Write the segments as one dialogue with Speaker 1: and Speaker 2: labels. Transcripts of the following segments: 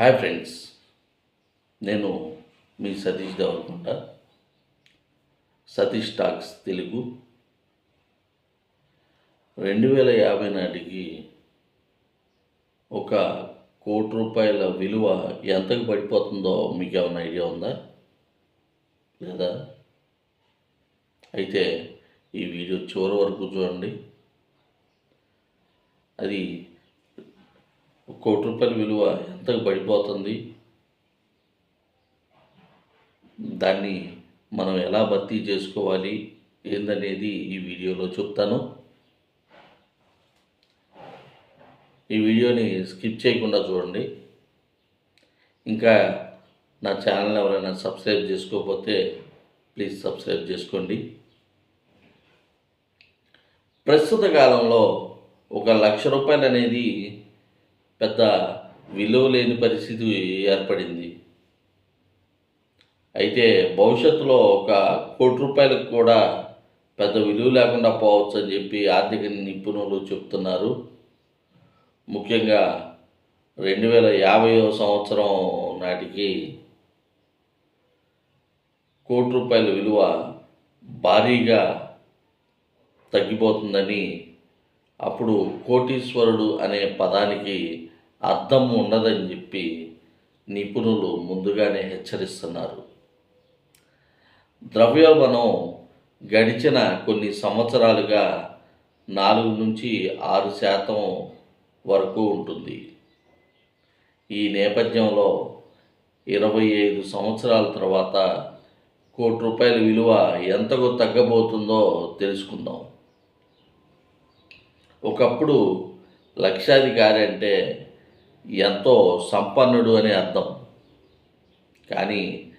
Speaker 1: Hi friends నేను మీ Satish Devarakunta Satish talks Telugu. రెండు వేల యాభై నాటికి ఒక కోటి రూపాయల విలువ ఎంతకు పడిపోతుందో మీకు ఏమైనా ఐడియా ఉందా? లేదా? అయితే ఈ వీడియో చివరి వరకు చూడండి. అది కోటి రూపాయల విలువ ఎంతకు పడిపోతుంది. దాన్ని మనం ఎలా భర్తీ చేసుకోవాలి ఏందనేది ఈ వీడియోలో చెప్తాను. ఈ వీడియోని స్కిప్ చేయకుండా చూడండి. ఇంకా నా ఛానల్ ఎవరైనా సబ్స్క్రైబ్ చేసుకోకపోతే ప్లీజ్ సబ్స్క్రైబ్ చేసుకోండి. ప్రస్తుత కాలంలో ఒక లక్ష రూపాయలు అనేది పెద్ద విలువ లేని పరిస్థితి ఏర్పడింది. అయితే భవిష్యత్తులో ఒక కోటి రూపాయలకు కూడా పెద్ద విలువ లేకుండా పోవచ్చు అని చెప్పి ఆర్థిక నిపుణులు చెప్తున్నారు. ముఖ్యంగా రెండు వేల యాభైవ సంవత్సరం నాటికి కోటి రూపాయల విలువ భారీగా తగ్గిపోతుందని అప్పుడు కోటీశ్వరుడు అనే పదానికి అర్థం ఉండదని చెప్పి నిపుణులు ముందుగానే హెచ్చరిస్తున్నారు. ద్రవ్యోల్బణం గడిచిన కొన్ని సంవత్సరాలుగా నాలుగు నుంచి ఆరు శాతం వరకు ఉంటుంది. ఈ నేపథ్యంలో ఇరవై ఐదు సంవత్సరాల తర్వాత కోటి రూపాయల విలువ ఎంతకు తగ్గబోతుందో తెలుసుకుందాం. ఒకప్పుడు లక్షాధికారి అంటే ఎంతో సంపన్నుడు అని అర్థం. కానీ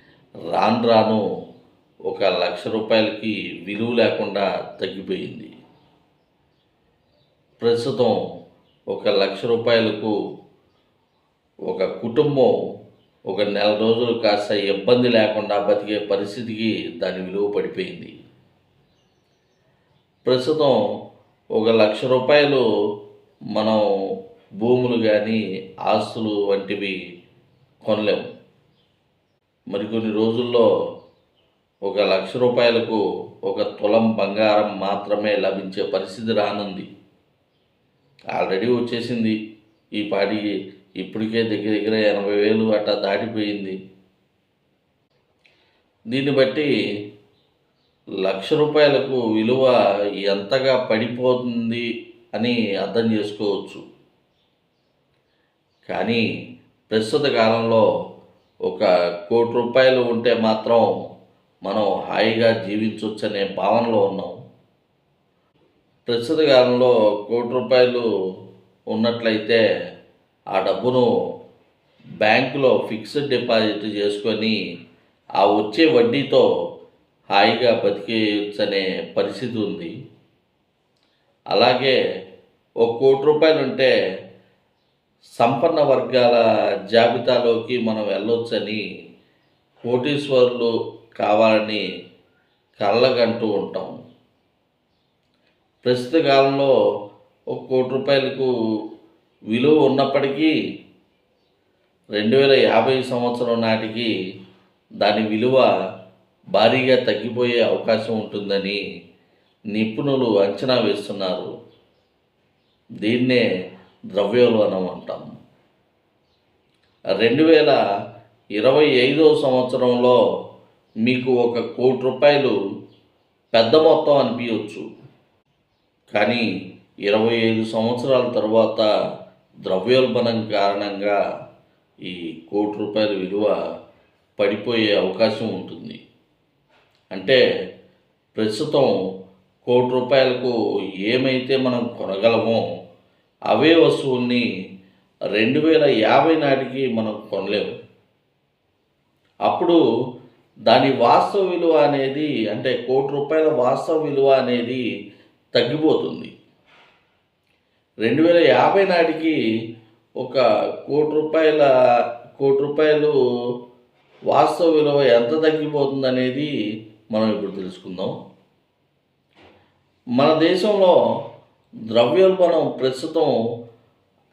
Speaker 1: రాను రాను ఒక లక్ష రూపాయలకి విలువ లేకుండా తగ్గిపోయింది. ప్రస్తుతం ఒక లక్ష రూపాయలకు ఒక కుటుంబం ఒక నెల రోజులు కాస్త ఇబ్బంది లేకుండా బతికే పరిస్థితికి దాని విలువ పడిపోయింది. ప్రస్తుతం ఒక లక్ష రూపాయలు మనం భూములు కానీ ఆస్తులు వంటివి కొనలేము. మరికొన్ని రోజుల్లో ఒక లక్ష రూపాయలకు ఒక తులం బంగారం మాత్రమే లభించే పరిస్థితి రానుంది. ఆల్రెడీ వచ్చేసింది. ఈ పాడి ఇప్పటికే దగ్గర దగ్గర ఎనభై వేలు అట్లా దాటిపోయింది. దీన్ని బట్టి లక్ష రూపాయలకు విలువ ఎంతగా పడిపోతుంది అని అర్థం చేసుకోవచ్చు. కానీ ప్రస్తుత కాలంలో ఒక కోటి రూపాయలు ఉంటే మాత్రం మనం హాయిగా జీవించవచ్చు అనే భావనలో ఉన్నాం. ప్రస్తుత కాలంలో కోటి రూపాయలు ఉన్నట్లయితే ఆ డబ్బును బ్యాంకులో ఫిక్స్డ్ డిపాజిట్ చేసుకొని ఆ వచ్చే వడ్డీతో హాయిగా బతికేయచ్చు అనే పరిస్థితి ఉంది. అలాగే ఒక కోటి రూపాయలు ఉంటే సంపన్న వర్గాల జాబితాలోకి మనం వెళ్ళొచ్చని కోటీశ్వరులు కావాలని కళ్ళగంటూ ఉంటాం. ప్రస్తుత కాలంలో ఒక కోటి రూపాయలకు విలువ ఉన్నప్పటికీ రెండు వేల యాభై సంవత్సరం నాటికి దాని విలువ భారీగా తగ్గిపోయే అవకాశం ఉంటుందని నిపుణులు అంచనా వేస్తున్నారు. దీన్నే ద్రవ్యోల్బణం అంటాం. రెండు వేల ఇరవై ఐదో సంవత్సరంలో మీకు ఒక కోటి రూపాయలు పెద్ద మొత్తం అనిపించవచ్చు కానీ ఇరవై ఐదు సంవత్సరాల తర్వాత ద్రవ్యోల్బణం కారణంగా ఈ కోటి రూపాయల విలువ పడిపోయే అవకాశం ఉంటుంది. అంటే ప్రస్తుతం కోటి రూపాయలకు ఏమైతే మనం కొనగలమో అవే వస్తువుల్ని రెండు వేల యాభై నాటికి మనం కొనలేము. అప్పుడు దాని వాస్తవ విలువ అనేది అంటే కోటి రూపాయల వాస్తవ విలువ అనేది తగ్గిపోతుంది. రెండు వేల యాభై నాటికి ఒక కోటి రూపాయల కోటి రూపాయలు వాస్తవ విలువ ఎంత తగ్గిపోతుంది అనేది మనం ఇప్పుడు తెలుసుకుందాం. మన దేశంలో ద్రవ్యోల్బణం ప్రస్తుతం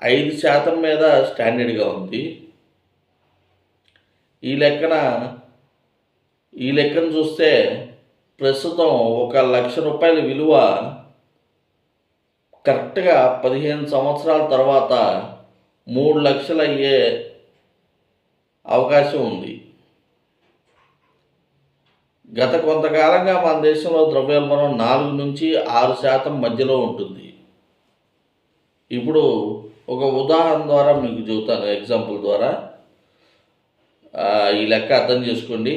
Speaker 1: ఐదు శాతం మీద స్టాండర్డ్గా ఉంది. ఈ లెక్కన ఈ లెక్కను చూస్తే ప్రస్తుతం ఒక లక్ష రూపాయల విలువ కరెక్ట్గా పదిహేను సంవత్సరాల తర్వాత మూడు లక్షలు అయ్యే అవకాశం ఉంది. గత కొంతకాలంగా మన దేశంలో ద్రవ్యోల్బణం నాలుగు నుంచి ఆరు శాతం మధ్యలో ఉంటుంది. ఇప్పుడు ఒక ఉదాహరణ ద్వారా మీకు చెబుతాను ఎగ్జాంపుల్ ద్వారా. ఈ లెక్క అర్థం చేసుకోండి.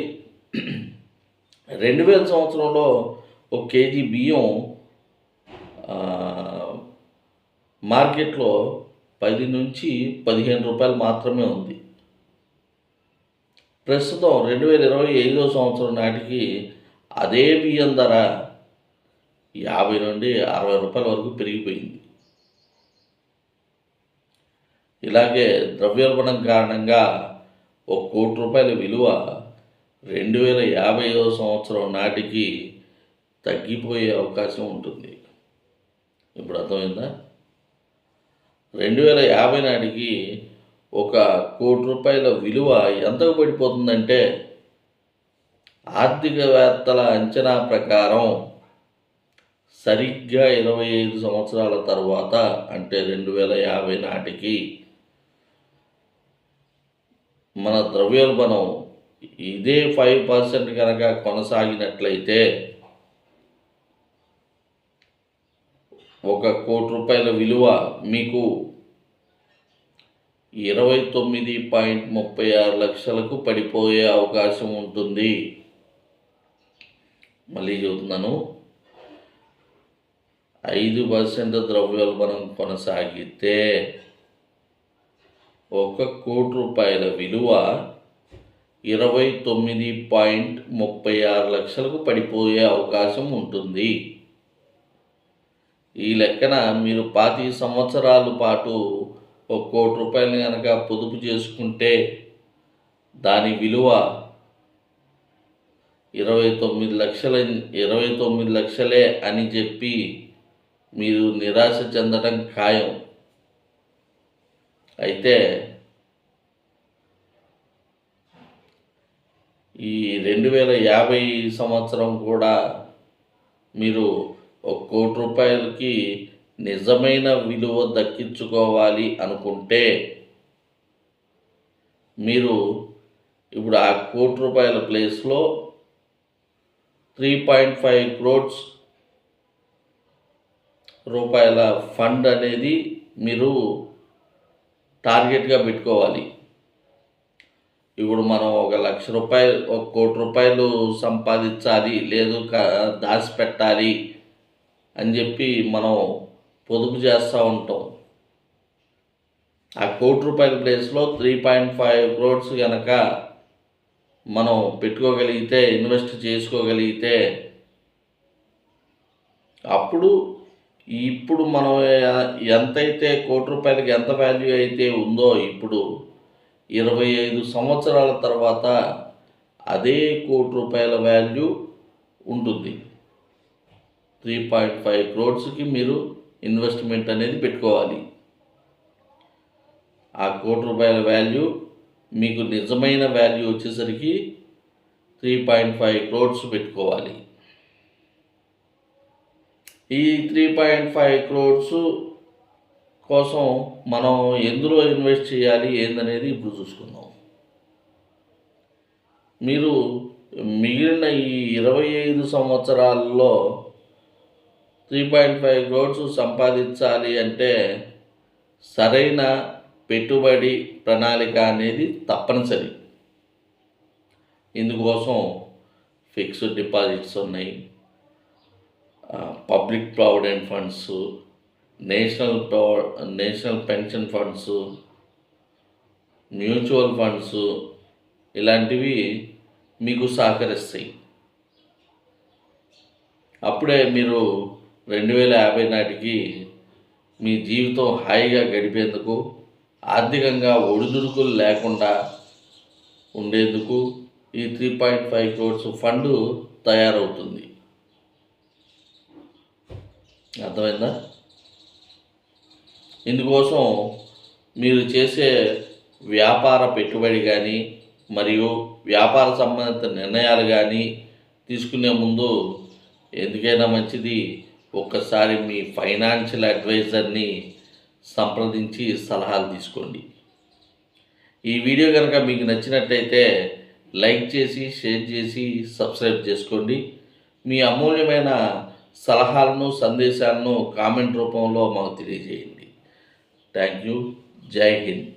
Speaker 1: రెండు వేల సంవత్సరంలో ఒక కేజీ బియ్యం మార్కెట్లో పది నుంచి పదిహేను రూపాయలు మాత్రమే ఉంది. ప్రస్తుతం రెండు వేల ఇరవై ఐదో సంవత్సరం నాటికి అదే బియ్యం ధర యాభై నుండి అరవై రూపాయల వరకు పెరిగిపోయింది. ఇలాగే ద్రవ్యోల్బణం కారణంగా ఒక కోటి రూపాయల విలువ రెండు వేల యాభైవ సంవత్సరం నాటికి తగ్గిపోయే అవకాశం ఉంటుంది. ఇప్పుడు అర్థమైందా? రెండు వేల యాభై నాటికి ఒక కోటి రూపాయల విలువ ఎంతకు పడిపోతుందంటే ఆర్థికవేత్తల అంచనా ప్రకారం సరిగ్గా ఇరవై ఐదు సంవత్సరాల తర్వాత అంటే రెండు వేల యాభై నాటికి మన ద్రవ్యోల్బణం ఇదే ఫైవ్ పర్సెంట్ కనుక కొనసాగినట్లయితే ఒక కోటి రూపాయల విలువ మీకు ఇరవై తొమ్మిది పాయింట్ ముప్పై ఆరు లక్షలకు పడిపోయే అవకాశం ఉంటుంది. మళ్ళీ చెబుతున్నాను. ఐదు పర్సెంట్ ద్రవ్యోల్బణం కొనసాగితే ఒక కోటి రూపాయల విలువ ఇరవై తొమ్మిది పాయింట్ ముప్పై ఆరు లక్షలకు పడిపోయే అవకాశం ఉంటుంది. ఈ లెక్కన మీరు పాతి సంవత్సరాల పాటు ఒక కోటి రూపాయలు కనుక పొదుపు చేసుకుంటే దాని విలువ ఇరవై తొమ్మిది లక్షల ఇరవై తొమ్మిది లక్షలే అని చెప్పి మీరు నిరాశ చెందడం ఖాయం. అయితే ఈ రెండు వేల యాభై సంవత్సరం కూడా మీరు ఒక కోటి రూపాయలకి నిజమైన విలువ దక్కించుకోవాలి అనుకుంటే మీరు ఇప్పుడు ఆ కోటి రూపాయల ప్లేస్లో త్రీ పాయింట్ ఫైవ్ క్రోడ్స్ రూపాయల ఫండ్ అనేది మీరు టార్గెట్గా పెట్టుకోవాలి. ఇప్పుడు మనం ఒక లక్ష రూపాయలు ఒక కోటి రూపాయలు సంపాదించాలి లేదు దాచిపెట్టాలి అని చెప్పి మనం పొదుపు చేస్తూ ఉంటాం. ఆ కోటి రూపాయల ప్లేస్లో త్రీ పాయింట్ ఫైవ్ క్రోడ్స్ కనుక మనం పెట్టుకోగలిగితే ఇన్వెస్ట్ చేసుకోగలిగితే అప్పుడు ఇప్పుడు మనం ఎంతైతే కోటి రూపాయలకి ఎంత వాల్యూ అయితే ఉందో ఇప్పుడు ఇరవై ఐదు సంవత్సరాల తర్వాత అదే కోటి రూపాయల వాల్యూ ఉంటుంది. త్రీ పాయింట్ ఫైవ్ క్రోడ్స్కి మీరు ఇన్వెస్ట్మెంట్ అనేది పెట్టుకోవాలి. ఆ కోటి రూపాయల వాల్యూ మీకు నిజమైన వాల్యూ వచ్చేసరికి త్రీ పాయింట్ ఫైవ్ క్రోడ్స్ పెట్టుకోవాలి. ఈ త్రీ పాయింట్ ఫైవ్ క్రోడ్స్ కోసం మనం ఎందులో ఇన్వెస్ట్ చేయాలి ఏందనేది ఇప్పుడు చూసుకుందాం. మీరు మిగిలిన ఈ ఇరవై ఐదు సంవత్సరాల్లో త్రీ పాయింట్ ఫైవ్ క్రోడ్స్ సంపాదించాలి అంటే సరైన పెట్టుబడి ప్రణాళిక అనేది తప్పనిసరి. ఇందుకోసం ఫిక్స్డ్ డిపాజిట్స్ ఉన్నాయి. Public provident funds national national pension funds mutual funds ఇలాంటివి మీకు సహకరిస్తాయి. అప్పుడే మీరు రెండు వేల యాభై నాటికి మీ జీవితం హాయిగా గడిపేందుకు ఆర్థికంగా ఒడిదుడుకులు లేకుండా ఉండేందుకు ఈ three point five crores fund తయారవుతుంది. అర్థమైందా? ఇందుకోసం మీరు చేసే వ్యాపార పెట్టుబడి కానీ మరియు వ్యాపార సంబంధిత నిర్ణయాలు కానీ తీసుకునే ముందు ఎందుకైనా మంచిది ఒక్కసారి మీ ఫైనాన్షియల్ అడ్వైజర్ని సంప్రదించి సలహాలు తీసుకోండి. ఈ వీడియో కనుక మీకు నచ్చినట్లయితే లైక్ చేసి షేర్ చేసి సబ్స్క్రైబ్ చేసుకోండి. మీ అమూల్యమైన సలహాలను సందేశాలను కామెంట్ రూపంలో మాకు తెలియజేయండి. Thank you. జై హింద్.